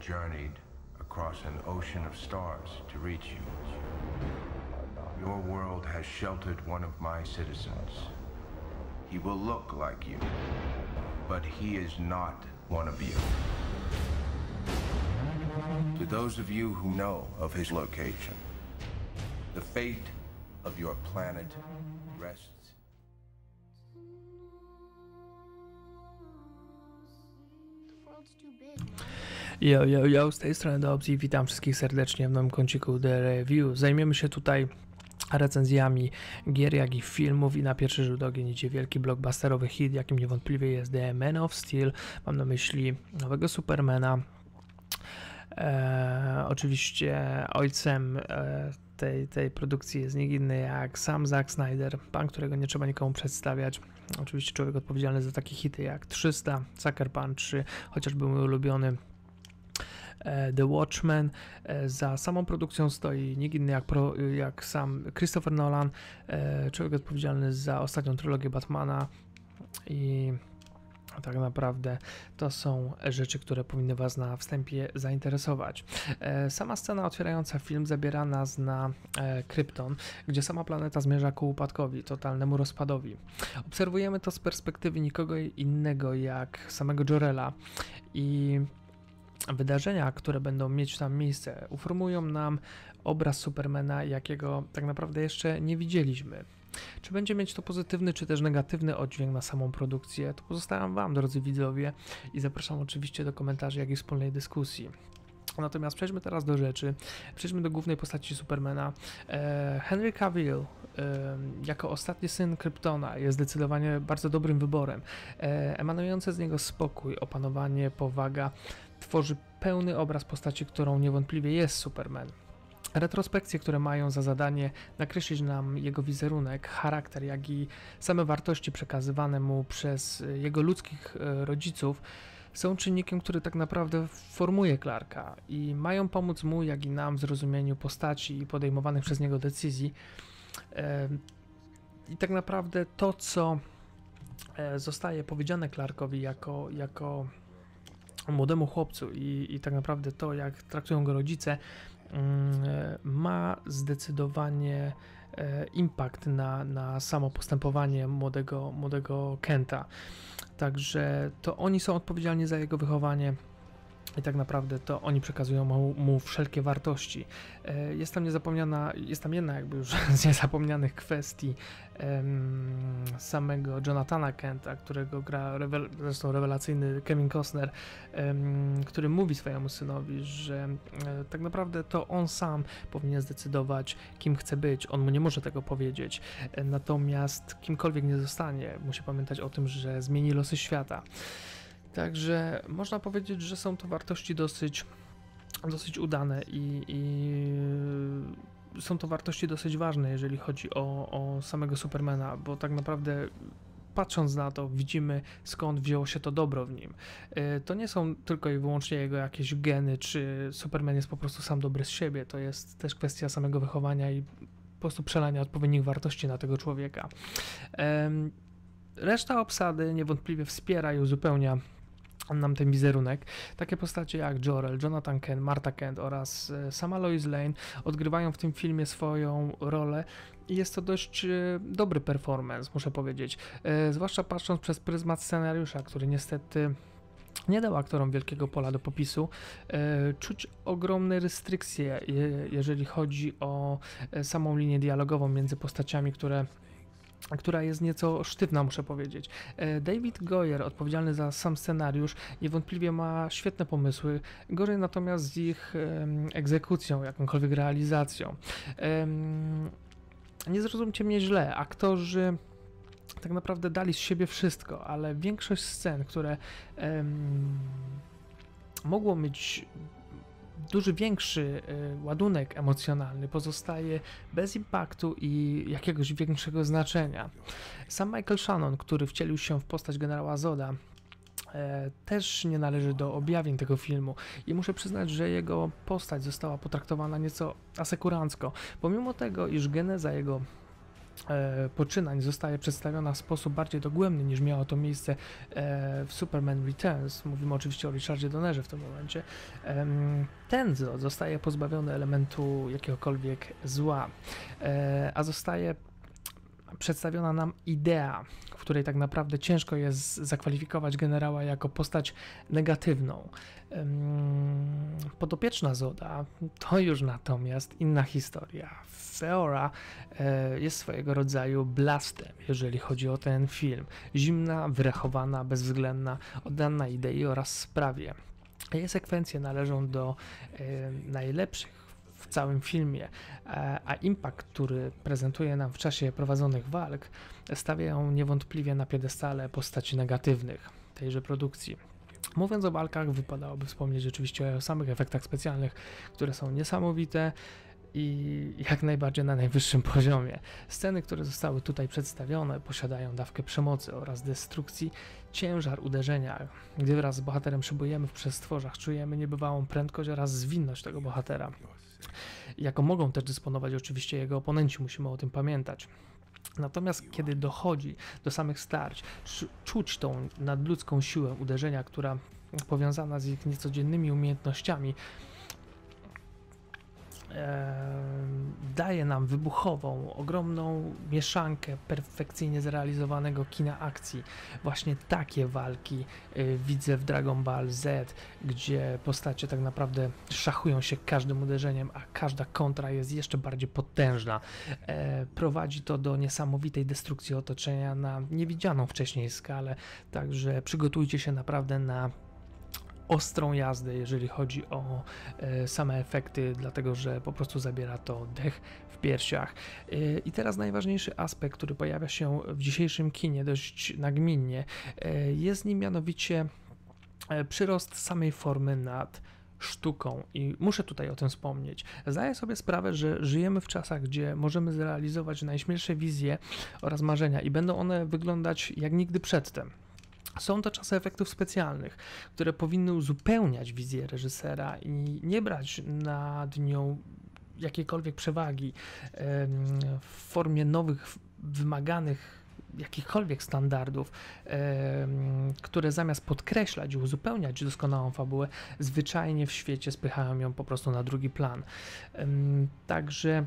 Journeyed across an ocean of stars to reach you. Your world has sheltered one of my citizens. He will look like you, but he is not one of you. To those of you who know of his location, the fate of your planet rests Yo, yo, yo, z tej strony Dobzy, witam wszystkich serdecznie w nowym kąciku The Review. Zajmiemy się tutaj recenzjami gier, jak i filmów i na pierwszy rzut ogień idzie wielki blockbusterowy hit, jakim niewątpliwie jest The Man of Steel. Mam na myśli nowego Supermana. E, oczywiście ojcem e, tej, tej produkcji jest nikt inny jak sam Zack Snyder, pan, którego nie trzeba nikomu przedstawiać. Oczywiście człowiek odpowiedzialny za takie hity jak 300, Sucker Punch, czy chociażby mój ulubiony The Watchmen. E, Za samą produkcją stoi nikt inny jak, pro, jak sam Christopher Nolan, e, człowiek odpowiedzialny za ostatnią trylogię Batmana i tak naprawdę to są rzeczy, które powinny Was na wstępie zainteresować. E, Sama scena otwierająca film zabiera nas na e, Krypton, gdzie sama planeta zmierza ku upadkowi, totalnemu rozpadowi. Obserwujemy to z perspektywy nikogo innego jak samego Jorela i wydarzenia, które będą mieć tam miejsce, uformują nam obraz Supermana, jakiego tak naprawdę jeszcze nie widzieliśmy. Czy będzie mieć to pozytywny, czy też negatywny oddźwięk na samą produkcję, to pozostawiam Wam, drodzy widzowie, i zapraszam oczywiście do komentarzy, jak i wspólnej dyskusji. Natomiast przejdźmy teraz do rzeczy. Przejdźmy do głównej postaci Supermana. E, Henry Cavill, jako ostatni syn Kryptona, jest zdecydowanie bardzo dobrym wyborem. E, emanujące z niego spokój, opanowanie, powaga tworzy pełny obraz postaci, którą niewątpliwie jest Superman. Retrospekcje, które mają za zadanie nakreślić nam jego wizerunek, charakter, jak i same wartości przekazywane mu przez jego ludzkich y, rodziców, są czynnikiem, który tak naprawdę formuje Clarka i mają pomóc mu, jak i nam w zrozumieniu postaci i podejmowanych przez niego decyzji. Em, I tak naprawdę to, co e, zostaje powiedziane Clarkowi jako, jako młodemu chłopcu i, i tak naprawdę to, jak traktują go rodzice, mm, e, ma zdecydowanie e, impact na, na samo postępowanie młodego, młodego Kenta. Także to oni są odpowiedzialni za jego wychowanie. I tak naprawdę to oni przekazują mu, mu wszelkie wartości. E, Jest tam niezapomniana, jest tam jedna jakby już z niezapomnianych kwestii em, samego Jonathana Kenta, którego gra rewel, zresztą rewelacyjny Kevin Costner, em, który mówi swojemu synowi, że e, tak naprawdę to on sam powinien zdecydować, kim chce być. On mu nie może tego powiedzieć. E, Natomiast kimkolwiek nie zostanie, musi pamiętać o tym, że zmieni losy świata. Także można powiedzieć, że są to wartości dosyć, dosyć udane i, i są to wartości dosyć ważne, jeżeli chodzi o, o samego Supermana, bo tak naprawdę patrząc na to, widzimy skąd wzięło się to dobro w nim. Y, To nie są tylko i wyłącznie jego jakieś geny, czy Superman jest po prostu sam dobry z siebie, to jest też kwestia samego wychowania i po prostu przelania odpowiednich wartości na tego człowieka. Reszta obsady niewątpliwie wspiera i uzupełnia nam ten wizerunek. Takie postacie jak Jor-El, Jonathan Kent, Martha Kent oraz e, sama Lois Lane odgrywają w tym filmie swoją rolę i jest to dość e, dobry performance, muszę powiedzieć. E, Zwłaszcza patrząc przez pryzmat scenariusza, który niestety nie dał aktorom wielkiego pola do popisu. Czuć ogromne restrykcje, je- jeżeli chodzi o samą linię dialogową między postaciami, które która jest nieco sztywna, muszę powiedzieć. E, David Goyer, odpowiedzialny za sam scenariusz, niewątpliwie ma świetne pomysły, gorzej natomiast z ich egzekucją, jakąkolwiek realizacją. Nie zrozumcie mnie źle, aktorzy tak naprawdę dali z siebie wszystko, ale większość scen, które mogło mieć duży, większy y, ładunek emocjonalny pozostaje bez impaktu i jakiegoś większego znaczenia. Sam Michael Shannon, który wcielił się w postać generała Zoda, e, też nie należy do objawień tego filmu i muszę przyznać, że jego postać została potraktowana nieco asekurancko, pomimo tego, iż geneza jego poczynań zostaje przedstawiona w sposób bardziej dogłębny niż miało to miejsce e, w Superman Returns. Mówimy oczywiście o Richardzie Donnerze w tym momencie. Ten zostaje pozbawiony elementu jakiegokolwiek zła, e, a zostaje przedstawiona nam idea, w której tak naprawdę ciężko jest zakwalifikować generała jako postać negatywną. Podopieczna Zoda to już natomiast inna historia. Feora e, jest swojego rodzaju blastem, jeżeli chodzi o ten film. Zimna, wyrachowana, bezwzględna, oddana idei oraz sprawie. Jej sekwencje należą do e, najlepszych w całym filmie, e, a impact, który prezentuje nam w czasie prowadzonych walk, stawia ją niewątpliwie na piedestale postaci negatywnych tejże produkcji. Mówiąc o walkach, wypadałoby wspomnieć oczywiście o samych efektach specjalnych, które są niesamowite i jak najbardziej na najwyższym poziomie. Sceny, które zostały tutaj przedstawione, posiadają dawkę przemocy oraz destrukcji, ciężar uderzenia. Gdy wraz z bohaterem szybujemy w przestworzach, czujemy niebywałą prędkość oraz zwinność tego bohatera. Jako mogą też dysponować oczywiście jego oponenci, musimy o tym pamiętać. Natomiast kiedy dochodzi do samych starć, czu- czuć tą nadludzką siłę uderzenia, która powiązana z ich niecodziennymi umiejętnościami, daje nam wybuchową, ogromną mieszankę perfekcyjnie zrealizowanego kina akcji. Właśnie takie walki y, widzę w Dragon Ball Z, gdzie postacie tak naprawdę szachują się każdym uderzeniem, a każda kontra jest jeszcze bardziej potężna. E, prowadzi to do niesamowitej destrukcji otoczenia na niewidzianą wcześniej skalę, także przygotujcie się naprawdę na ostrą jazdę, jeżeli chodzi o e, same efekty, dlatego że po prostu zabiera to dech w piersiach. E, I teraz najważniejszy aspekt, który pojawia się w dzisiejszym kinie dość nagminnie, e, jest nim mianowicie przyrost samej formy nad sztuką i muszę tutaj o tym wspomnieć. Zdaję sobie sprawę, że żyjemy w czasach, gdzie możemy zrealizować najśmielsze wizje oraz marzenia i będą one wyglądać jak nigdy przedtem. Są to czasy efektów specjalnych, które powinny uzupełniać wizję reżysera i nie brać nad nią jakiejkolwiek przewagi w formie nowych, wymaganych jakichkolwiek standardów, które zamiast podkreślać i uzupełniać doskonałą fabułę, zwyczajnie w świecie spychają ją po prostu na drugi plan. Także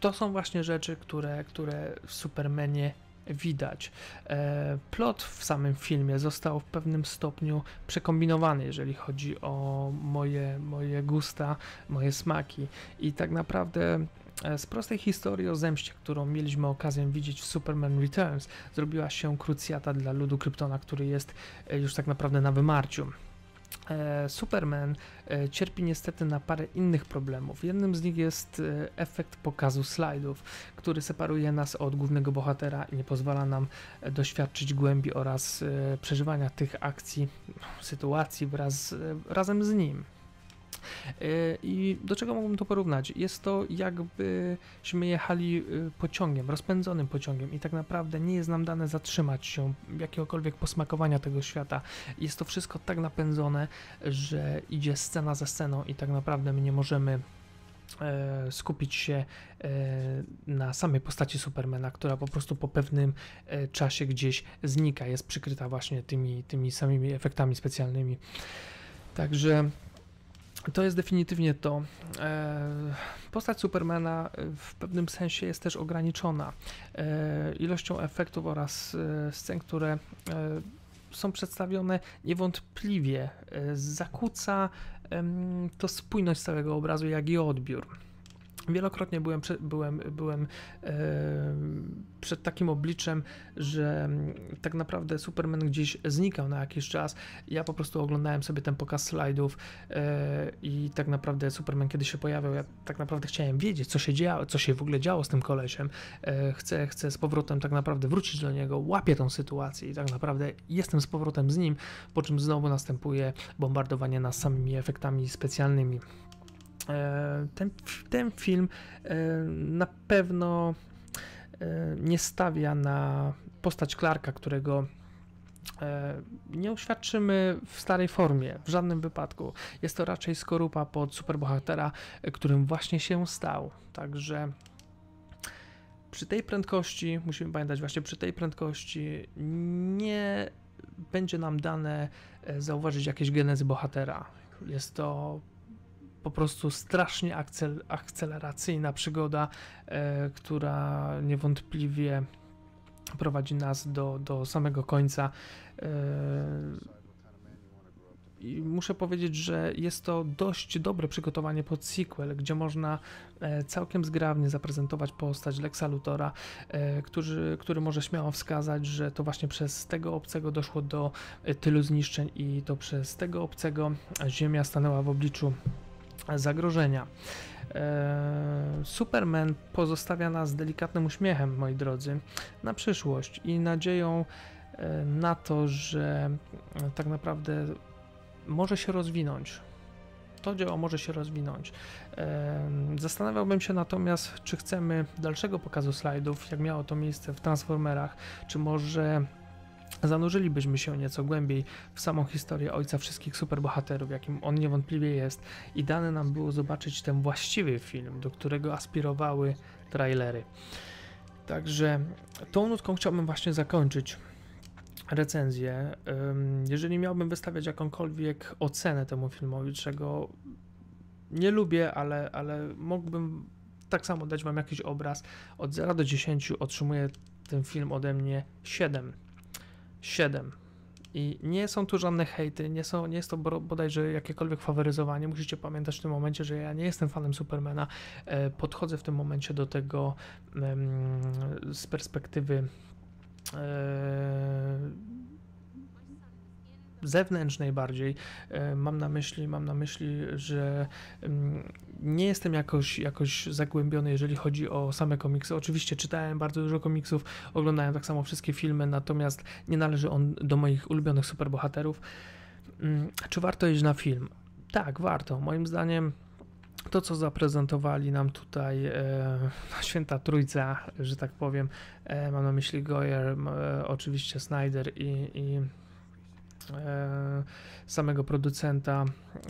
to są właśnie rzeczy, które, które w Supermanie widać. E, plot w samym filmie został w pewnym stopniu przekombinowany, jeżeli chodzi o moje, moje gusta, moje smaki. I tak naprawdę e, z prostej historii o zemście, którą mieliśmy okazję widzieć w Superman Returns, zrobiła się krucjata dla ludu Kryptona, który jest e, już tak naprawdę na wymarciu. E, Superman e, cierpi niestety na parę innych problemów. Jednym z nich jest e, efekt pokazu slajdów, który separuje nas od głównego bohatera i nie pozwala nam doświadczyć głębi oraz przeżywania tych akcji, sytuacji wraz, razem z nim. E, I do czego mógłbym to porównać? Jest to jakbyśmy jechali e, pociągiem, rozpędzonym pociągiem i tak naprawdę nie jest nam dane zatrzymać się, jakiegokolwiek posmakowania tego świata. Jest to wszystko tak napędzone, że idzie scena za sceną i tak naprawdę my nie możemy e, skupić się na samej postaci Supermana, która po prostu po pewnym czasie gdzieś znika, jest przykryta właśnie tymi, tymi samymi efektami specjalnymi. Także to jest definitywnie to. E, Postać Supermana e, w pewnym sensie jest też ograniczona e, ilością efektów oraz scen, które są przedstawione niewątpliwie zakłóca to spójność całego obrazu, jak i odbiór. Wielokrotnie byłem, byłem, byłem e, przed takim obliczem, że mm, tak naprawdę Superman gdzieś znikał na jakiś czas. Ja po prostu oglądałem sobie ten pokaz slajdów e, i tak naprawdę Superman kiedy się pojawiał, ja tak naprawdę chciałem wiedzieć, co się działo, co się w ogóle działo z tym kolesiem. E, chcę, chcę z powrotem tak naprawdę wrócić do niego, łapię tą sytuację i tak naprawdę jestem z powrotem z nim, po czym znowu następuje bombardowanie nas samymi efektami specjalnymi. E, ten, ten film e, na pewno e, nie stawia na postać Clarka, którego nie uświadczymy w starej formie, w żadnym wypadku. Jest to raczej skorupa pod superbohatera, którym właśnie się stał. Także przy tej prędkości, musimy pamiętać właśnie przy tej prędkości, nie będzie nam dane zauważyć jakieś genezy bohatera. Jest to po prostu strasznie akcel, akceleracyjna przygoda, e, która niewątpliwie prowadzi nas do, do samego końca. E, i muszę powiedzieć, że jest to dość dobre przygotowanie pod sequel, gdzie można e, całkiem zgrabnie zaprezentować postać Lexa Luthora, e, który, który może śmiało wskazać, że to właśnie przez tego obcego doszło do tylu zniszczeń i to przez tego obcego Ziemia stanęła w obliczu zagrożenia. Superman pozostawia nas delikatnym uśmiechem, moi drodzy, na przyszłość i nadzieją na to, że tak naprawdę może się rozwinąć. To dzieło może się rozwinąć. Zastanawiałbym się natomiast, czy chcemy dalszego pokazu slajdów, jak miało to miejsce w Transformerach, czy może zanurzylibyśmy się nieco głębiej w samą historię ojca wszystkich superbohaterów, jakim on niewątpliwie jest, i dane nam było zobaczyć ten właściwy film, do którego aspirowały trailery. Także tą nutką chciałbym właśnie zakończyć recenzję. Jeżeli miałbym wystawiać jakąkolwiek ocenę temu filmowi, czego nie lubię, ale, ale mógłbym tak samo dać Wam jakiś obraz. Od 0 do 10 otrzymuje ten film ode mnie 7. 7. I nie są tu żadne hejty, nie, są, nie jest to bodajże jakiekolwiek faworyzowanie. Musicie pamiętać w tym momencie, że ja nie jestem fanem Supermana. E, podchodzę w tym momencie do tego z perspektywy E, zewnętrznej bardziej. E, mam na myśli, mam na myśli, że mm, nie jestem jakoś, jakoś zagłębiony, jeżeli chodzi o same komiksy. Oczywiście czytałem bardzo dużo komiksów, oglądałem tak samo wszystkie filmy, natomiast nie należy on do moich ulubionych superbohaterów. Mm, czy warto iść na film? Tak, warto. Moim zdaniem to, co zaprezentowali nam tutaj e, święta trójca, że tak powiem, e, mam na myśli Goyer, e, oczywiście Snyder i, i samego producenta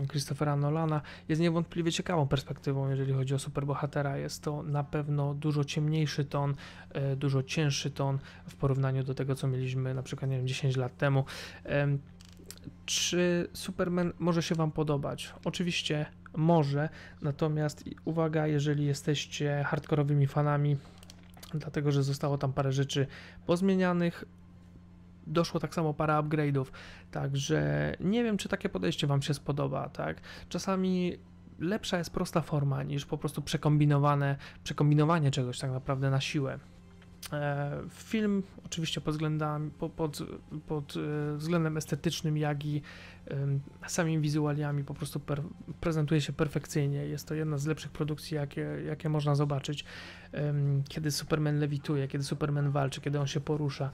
Christophera Nolana, jest niewątpliwie ciekawą perspektywą, jeżeli chodzi o superbohatera. Jest to na pewno dużo ciemniejszy ton, e, dużo cięższy ton w porównaniu do tego, co mieliśmy na przykład, nie wiem, 10 lat temu. Czy Superman może się Wam podobać? Oczywiście może, natomiast uwaga, jeżeli jesteście hardkorowymi fanami, dlatego że zostało tam parę rzeczy pozmienianych, doszło tak samo parę upgrade'ów, także nie wiem, czy takie podejście Wam się spodoba, tak? Czasami lepsza jest prosta forma niż po prostu przekombinowane, przekombinowanie czegoś tak naprawdę na siłę. E, film oczywiście pod, pod, pod, e, względem estetycznym, jak i samymi wizualiami po prostu per, prezentuje się perfekcyjnie. Jest to jedna z lepszych produkcji, jakie, jakie można zobaczyć. Kiedy Superman lewituje, kiedy Superman walczy, kiedy on się porusza,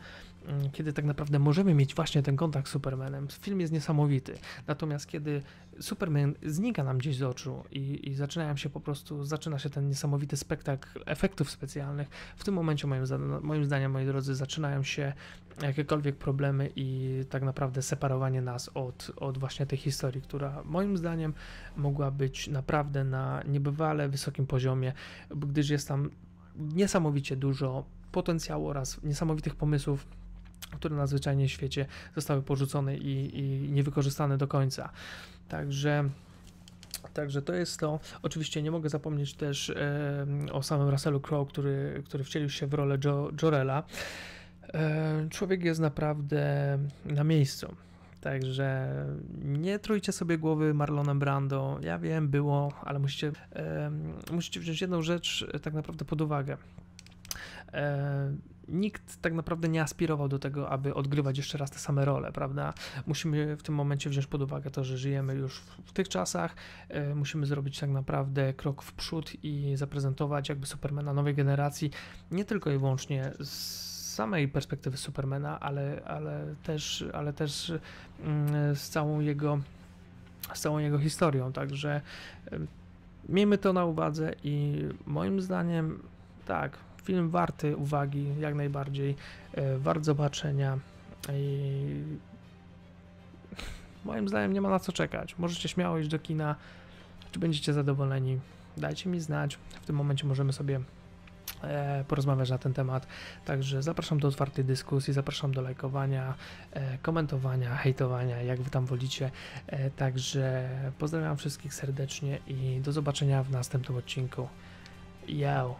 kiedy tak naprawdę możemy mieć właśnie ten kontakt z Supermanem. Film jest niesamowity. Natomiast kiedy Superman znika nam gdzieś z oczu i, i zaczynają się po prostu, zaczyna się ten niesamowity spektakl efektów specjalnych, w tym momencie moim, moim zdaniem, moi drodzy, zaczynają się jakiekolwiek problemy i tak naprawdę separowanie nas od, od właśnie tej historii, która moim zdaniem mogła być naprawdę na niebywale wysokim poziomie, gdyż jest tam niesamowicie dużo potencjału oraz niesamowitych pomysłów, które na zwyczajnie świecie zostały porzucone i, i niewykorzystane do końca. Także. Także to jest to. Oczywiście nie mogę zapomnieć też e, o samym Russellu Crowe, który, który wcielił się w rolę jo, Jorela. E, człowiek jest naprawdę na miejscu. Także nie trójcie sobie głowy Marlonem Brando. Ja wiem, było, ale musicie, e, musicie wziąć jedną rzecz tak naprawdę pod uwagę. E, nikt tak naprawdę nie aspirował do tego, aby odgrywać jeszcze raz te same role, prawda? Musimy w tym momencie wziąć pod uwagę to, że żyjemy już w tych czasach, e, musimy zrobić tak naprawdę krok w przód i zaprezentować jakby Supermana nowej generacji, nie tylko i wyłącznie z samej perspektywy Supermana, ale, ale też, ale też mm, z całą jego z całą jego historią, także miejmy to na uwadze i moim zdaniem tak, film warty uwagi, jak najbardziej, e, wart zobaczenia. I moim zdaniem nie ma na co czekać. Możecie śmiało iść do kina, czy będziecie zadowoleni. Dajcie mi znać. W tym momencie możemy sobie e, porozmawiać na ten temat. Także zapraszam do otwartej dyskusji, zapraszam do lajkowania, e, komentowania, hejtowania, jak wy tam wolicie. E, także pozdrawiam wszystkich serdecznie i do zobaczenia w następnym odcinku. Yo!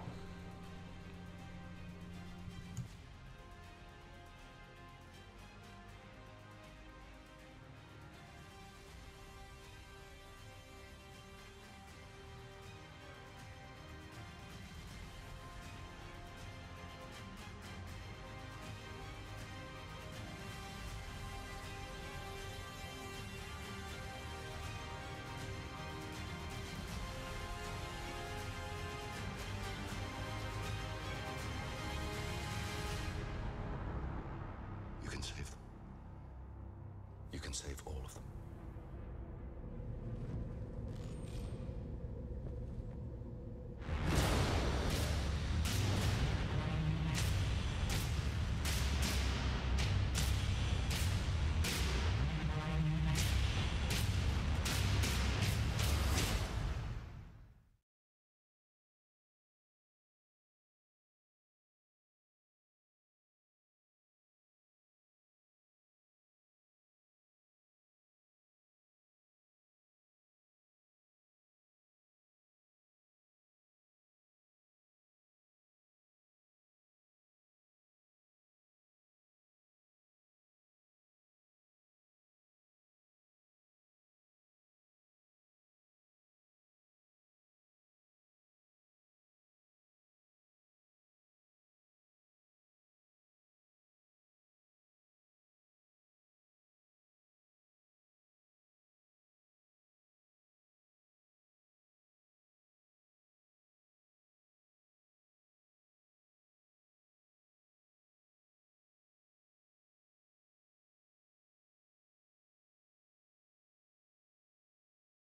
Can save them. You can save all of them.